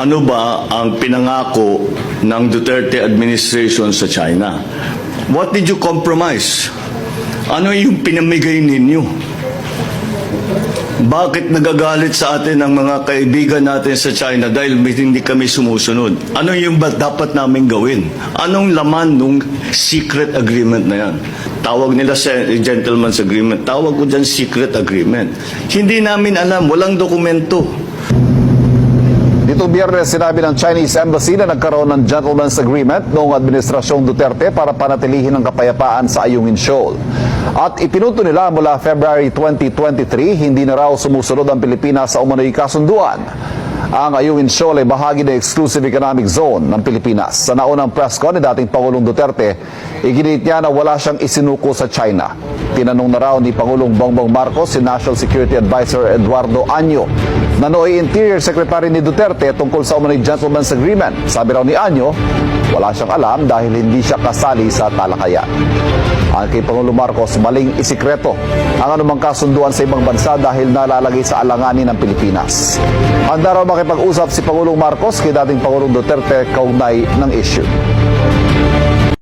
ano ba ang pinangako ng Duterte administration sa China? What did you compromise? Ano yung pinamigay ninyo? Bakit nagagalit sa atin ang mga kaibigan natin sa China dahil hindi kami sumusunod? Ano yung ba dapat namin gawin? Anong laman nung secret agreement na yan? Tawag nila sa gentleman's agreement. Tawag ko dyan secret agreement. Hindi namin alam. Walang dokumento. Dito biyernes sinabi ng Chinese Embassy na nagkaroon ng gentleman's agreement noong administrasyong Duterte para panatilihin ang kapayapaan sa Ayungin Shoal. At ipinunto nila mula February 2023, hindi na raw sumusunod ang Pilipinas sa umano'y kasunduan. Ang Ayungin Shoal ay bahagi ng Exclusive Economic Zone ng Pilipinas. Sa naunang press con ni dating Pangulong Duterte, iginit niya na wala siyang isinuko sa China. Tinanong na raw ni Pangulong Bongbong Marcos si National Security Advisor Eduardo Anyo na Interior Secretary ni Duterte tungkol sa umano'y gentleman's agreement. Sabi raw ni Anyo, wala siyang alam dahil hindi siya kasali sa talakayan. Ang kay Pangulong Marcos, maling isikreto ang anumang kasunduan sa ibang bansa dahil nalalagay sa alanganin ng Pilipinas. Handa raw makipag-usap si Pangulong Marcos kay dating Pangulong Duterte kaugnay ng issue.